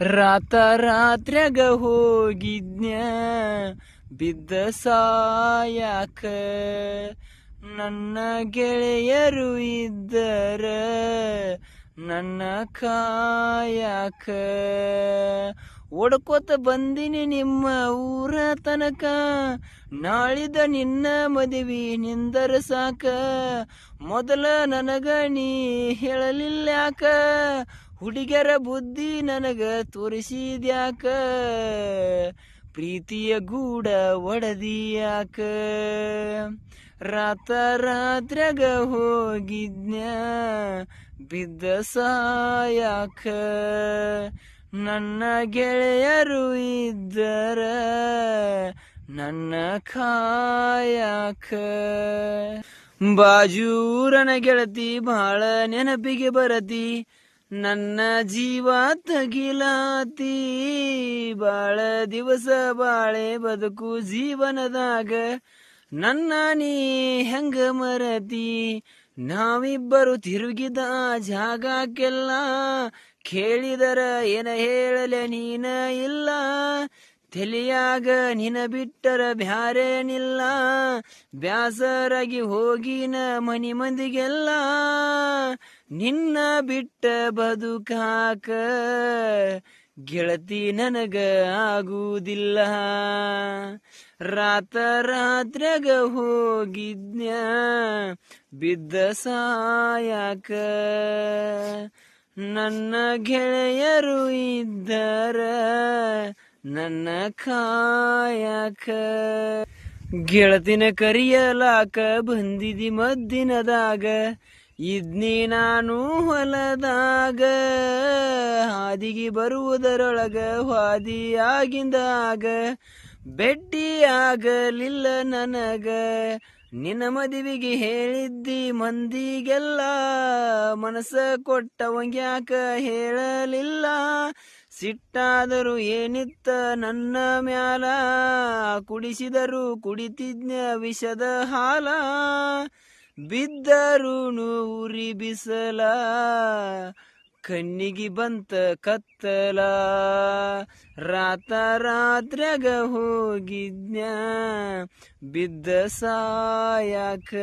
ರಾತ ರಾತ್ರ್ಯಾಗ ಹೋಗಿದ್ನ್ಯ? ಬಿದ್ದ ಸಾಯಾಕ? ನನ್ನ ಗೆಳೆಯರು ಇದ್ದರ? ನನ್ನ ಕಾಯಕ? ಓಡ್ಕೋತ ಬಂದಿನಿ ನಿಮ್ಮ ಊರ ತನಕ. ನಾಳಿದ ನಿನ್ನ ಮದುವೆ ನಿಂದರ ಸಾಕ. ಮೊದಲ ನನಗ ನೀ ಹೇಳಲಿಲ್ಯಾಕ ಹುಡುಗರ ಬುದ್ಧಿ ನನಗ ತೋರಿಸಿದ್ಯಾಕ? ಪ್ರೀತಿಯ ಗೂಡ ಒಡದಿಯಾಕ? ರಾತ ರಾತ್ರಗ ಹೋಗಿದ್ನ್ಯ? ಬಿದ್ದ ಸಾಯಾಕ? ನನ್ನ ಗೆಳೆಯರು ಇದ್ದರ? ನನ್ನ ಕಾಯಾಕ ಬಾಜೂರನ ಗೆಳತಿ ಬಹಳ ನೆನಪಿಗೆ ಬರತಿ. ನನ್ನ ಜೀವ ತಗಿಲಾತಿ, ಬಾಳ ದಿವಸ ಬಾಳೆ ಬದುಕು ಜೀವನದಾಗ. ನನ್ನ ನೀ ಹೆಂಗ ಮರತಿ? ನಾವಿಬ್ಬರು ತಿರುಗಿದ ಜಾಗಕ್ಕೆಲ್ಲ ಕೇಳಿದರ ಏನ ಹೇಳಲೆ ನೀನ ಇಲ್ಲ? ತೆಲಿಯಾಗ ನಿನ ಬಿಟ್ಟರ ಬ್ಯಾರೇನಿಲ್ಲ? ಬ್ಯಾಸರಾಗಿ ಹೋಗಿನ ಮನಿ ಮಂದಿಗೆಲ್ಲ ನಿನ್ನ ಬಿಟ್ಟ ಬದುಕಾಕ ಗೆಳತಿ ನನಗ ಆಗುವುದಿಲ್ಲ ರಾತ ರಾತ್ರಗ ಹೋಗಿದ್ನ್ಯ ಬಿದ್ದ ಸಾಯಕ. ನನ್ನ ಗೆಳೆಯರು ಇದ್ದರ, ನನ್ನ ಕಾಯಕ. ಗೆಳತಿನ ಕರಿಯಲಾಕ ಬಂದಿದಿ ಮದ್ದಿನದಾಗ ಇದ್ನಿ ನಾನು ಹೊಲದಾಗ, ಹಾದಿಗೆ ಬರುವುದರೊಳಗ ಹಾದಿಯಾಗಿಂದಾಗ ಭೆಟ್ಟಿಯಾಗಲಿಲ್ಲ ಆಗಲಿಲ್ಲ ನನಗ. ನಿನ್ನ ಮದುವೆಗೆ ಹೇಳಿದ್ದಿ ಮಂದಿಗೆಲ್ಲ ಮನಸ್ಸ ಕೊಟ್ಟವಂಗ್ಯಾಕ ಹೇಳಲಿಲ್ಲ? ಸಿಟ್ಟಾದರೂ ಏನಿತ್ತ ನನ್ನ ಮ್ಯಾಲ? ಕುಡಿಸಿದರು ಕುಡಿತಿದ್ನ ವಿಷದ ಹಾಲ? ಬಿದ್ದರೂನು ಉರಿ ಬಿಸಲ ಕಣ್ಣಿಗೆ ಬಂತ ಕತ್ತಲ. ರಾತ ರಾತ್ರಗ ಹೋಗಿದ್ನ್ಯಾ, ಬಿದ್ದ ಸಾಯಕ.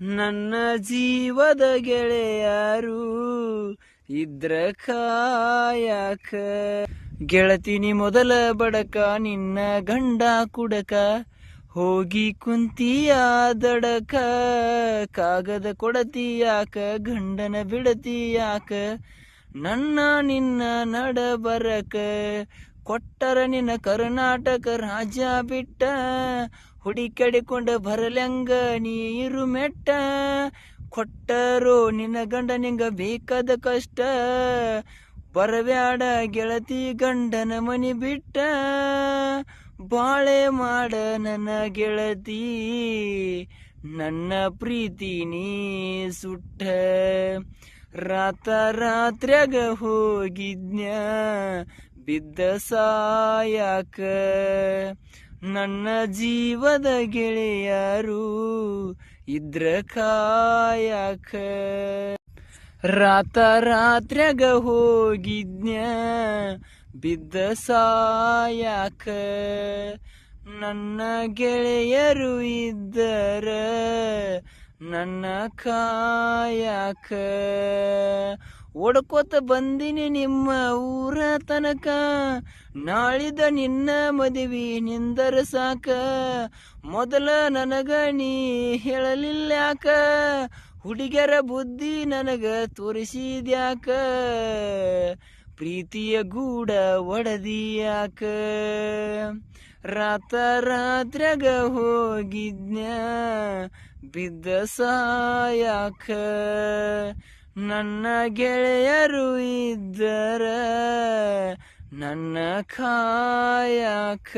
ನನ್ನ ಜೀವದ ಗೆಳೆಯರು ಇದ್ರ ಕಾಯಕ. ಗೆಳತಿನಿ ಮೊದಲ ಬಡಕ, ನಿನ್ನ ಗಂಡ ಕುಡಕ. ಹೋಗಿ ಕುಂತಿಯ ದಡಕ, ಕಾಗದ ಕೊಡತಿಯಾಕ, ಗಂಡನ ಬಿಡತಿಯಾಕ, ನನ್ನ ನಿನ್ನ ನಡಬರಕ, ಕೊಟ್ಟರ ನಿನ್ನ ಕರ್ನಾಟಕ ರಾಜ ಬಿಟ್ಟ, ಹುಡಿ ಕಡಿಕೊಂಡ ಬರಲಂಗ ನೀರು ಮೆಟ್ಟ ಕೊಟ್ಟರು ನಿನ್ನ ಗಂಡ ನಿಂಗ ಬೇಕಾದ ಕಷ್ಟ ಬರಬ್ಯಾಡ ಗೆಳತಿ ಗಂಡನ ಮನಿ ಬಿಟ್ಟ ಬಾಳೆ ಮಾಡ ನನ್ನ ಗೆಳತಿ, ನನ್ನ ಪ್ರೀತಿ ನೀ ಸುಟ್ಟ. ರಾತ ರಾತ್ರ್ಯಾಗ ಹೋಗಿದ್ನ್ಯ, ಬಿದ್ದ ಸಾಯಾಕ. ನನ್ನ ಜೀವದ ಗೆಳೆಯರು ಇದ್ರ ಕಾಯಕ. ರಾತ ರಾತ್ರ್ಯಾಗ ಹೋಗಿದ್ನ್ಯ ಬಿದ್ದ ಸಾಯಾಕ ನನ್ನ ಗೆಳೆಯರು ಇದ್ದರ ನನ್ನ ಕಾಯಕ. ಓಡ್ಕೋತ ಬಂದಿನಿ ನಿಮ್ಮ ಊರ ತನಕ, ನಾಳಿದ ನಿನ್ನ ಮದುವೆ ನಿಂದರ ಸಾಕ. ಮೊದಲ ನನಗ ನೀ ಹೇಳಲಿಲ್ಲಾಕ ಹುಡುಗರ ಬುದ್ಧಿ ನನಗ ತೋರಿಸಿದ್ಯಾಕ. ಪ್ರೀತಿಯ ಗೂಡ ಒಡದಿಯಾಕ. ರಾತ ರಾತ್ರ್ಯಾಗ ಹೋಗಿದ್ನ ಬಿದ್ದ ಸಾಯಾಕ. ನನ್ನ ಗೆಳೆಯರು ಇದ್ದರ ನನ್ನ ಕಾಯಕ.